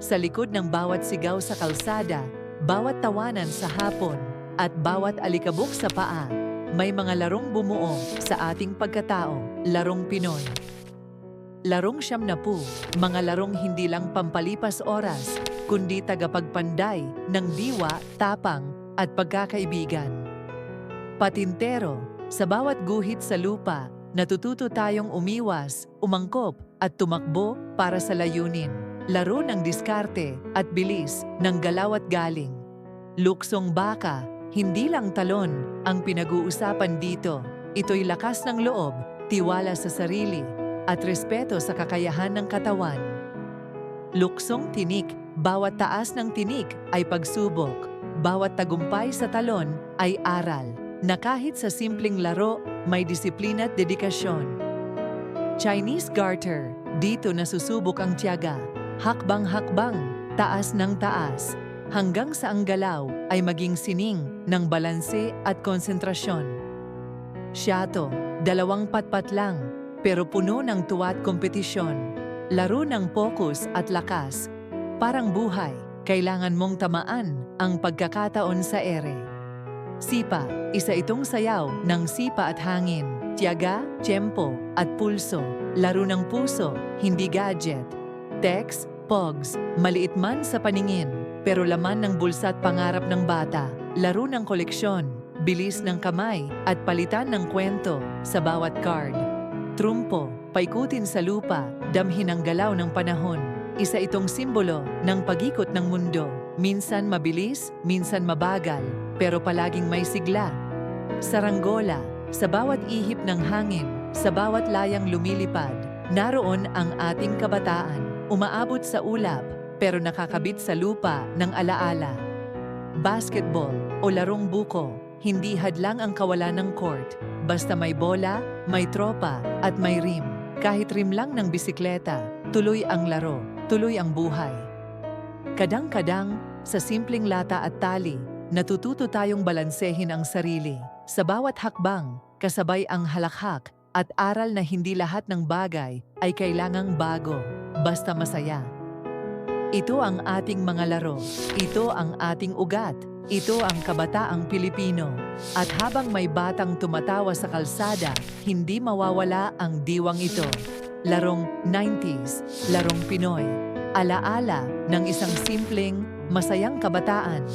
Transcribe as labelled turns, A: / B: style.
A: Sa likod ng bawat sigaw sa kalsada, bawat tawanan sa hapon, at bawat alikabok sa paa, may mga larong bumuo sa ating pagkatao, larong Pinoy. Larong siyam na po, mga larong hindi lang pampalipas oras, kundi tagapagpanday ng diwa, tapang at pagkakaibigan. Patintero, sa bawat guhit sa lupa, natututo tayong umiwas, umangkop at tumakbo para sa layunin. Laro ng diskarte at bilis ng galaw at galing. Luksong baka, hindi lang talon ang pinag-uusapan dito. Ito'y lakas ng loob, tiwala sa sarili, at respeto sa kakayahan ng katawan. Luksong tinik, bawat taas ng tinik ay pagsubok. Bawat tagumpay sa talon ay aral, na kahit sa simpleng laro, may disiplina at dedikasyon. Chinese Garter, dito nasusubok ang tiyaga, hakbang-hakbang, taas ng taas, hanggang sa ang galaw ay maging sining ng balanse at konsentrasyon. Shato, dalawang patpat lang, pero puno ng tuwa at kompetisyon. Laro ng pokus at lakas. Parang buhay, kailangan mong tamaan ang pagkakataon sa ere. Sipa, isa itong sayaw ng sipa at hangin, tiyaga, tiyempo, at pulso. Laro ng puso, hindi gadget. Text, pogs, maliit man sa paningin, pero laman ng bulsa at pangarap ng bata. Laro ng koleksyon, bilis ng kamay, at palitan ng kwento sa bawat card. Trumpo, paikutin sa lupa, damhin ang galaw ng panahon. Isa itong simbolo ng pagikot ng mundo. Minsan mabilis, minsan mabagal, pero palaging may sigla. Saranggola, sa bawat ihip ng hangin, sa bawat layang lumilipad, naroon ang ating kabataan. Umaabot sa ulap, pero nakakabit sa lupa ng alaala. Basketball o larong buko, hindi hadlang ang kawalan ng court. Basta may bola, may tropa, at may rim. Kahit rim lang ng bisikleta, tuloy ang laro, tuloy ang buhay. Kadang-kadang, sa simpleng lata at tali, natututo tayong balansehin ang sarili. Sa bawat hakbang, kasabay ang halakhak at aral na hindi lahat ng bagay ay kailangang bago, basta masaya. Ito ang ating mga laro. Ito ang ating ugat. Ito ang kabataang Pilipino. At habang may batang tumatawa sa kalsada, hindi mawawala ang diwang ito. Larong 90s, larong Pinoy. Alaala ng isang simpleng, masayang kabataan.